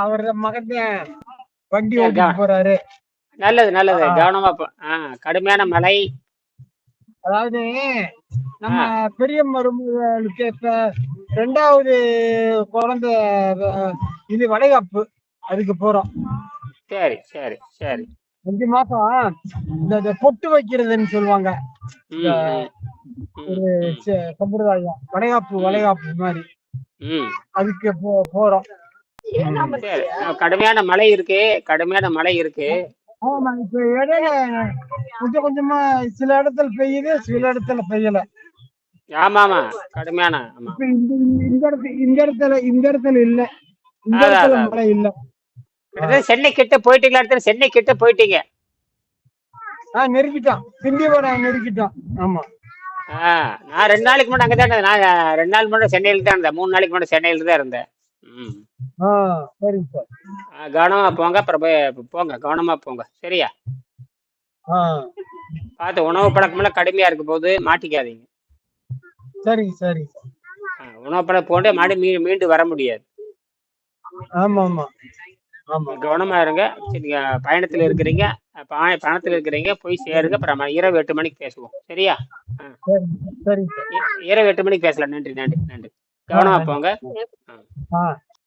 அவர் மகன் வண்டி ஓட்டிட்டு போறாரு. நல்லது நல்லது. கவனமா போ ஆ கடுமையான மழை. அதாவது நம்ம பெரிய மருமகளுக்கு இப்ப ரெண்டாவது குழந்தை இது வளைகாப்பு. அதுக்கு போறோம். சரி சரி சரி. அஞ்சு மாசம் இந்த பொட்டு வைக்கிறதுன்னு சொல்லுவாங்க. ஒரு சம்பிரதாயம். வளைகாப்பு வளைகாப்பு மாதிரி. அதுக்கு போ போறோம். ஆ, கடுமையான மழை இருக்கு. கடுமையான மழை இருக்கு. ஆமா இப்ப இடையில கொஞ்சம் கொஞ்சமா சில இடத்துல பெய்யுது சில இடத்துல பெய்யல. ஆமா ஆமா கடுமையான ஆமா. இந்த இந்த இடத்துல இந்த இடத்துல இந்த இடத்துல இல்ல. இந்த இடத்துல. மழை இல்ல. கிட்டத்தட்ட சென்னை கிட்ட போயிட்டீங்களா? இடத்துல சென்னை கிட்ட போயிட்டீங்க. ஆஹ் நெருக்கிட்டான் திண்டிவனம் நெருக்கிட்டான் ஆமா. ஆ நான் ரெண்டு நாளைக்கு முன்னாடி அங்கே தான் இருந்தேன். நான் ரெண்டு நாள் முன்னாடி சென்னையில் தான் இருந்தேன். மூணு நாளைக்கு முன்னாடி சென்னையில் தான் இருந்தேன். ம். ஆஹ் சரிங்க சார். ஆ, கவனமா போங்க அப்புறம் போங்க கவனமா போங்க. சரியா? ஆஹ் பார்த்து உணவு பழக்கமெல்லாம் கடுமையா இருக்க போது மாட்டிக்காதீங்க. சரிங்க சரிங்க ஆ, உணவு பழக்கம் போட்டு மாடி மீ மீண்டு வர முடியாது. ஆமா ஆமா ஆமா கவனமா இருங்க. சரி, நீங்க பயணத்துல இருக்கிறீங்க ப- பயணத்துல இருக்கிறீங்க போய் சேருங்க. அப்புறம் இரவு எட்டு மணிக்கு பேசுவோம். சரியா? ஆ, சரிங்க சரிங்க சார். இ- இரவு எட்டு மணிக்கு பேசலாம். நன்றி நன்றி நன்றி. கவனமா போங்க. ஆ. ஆஹ்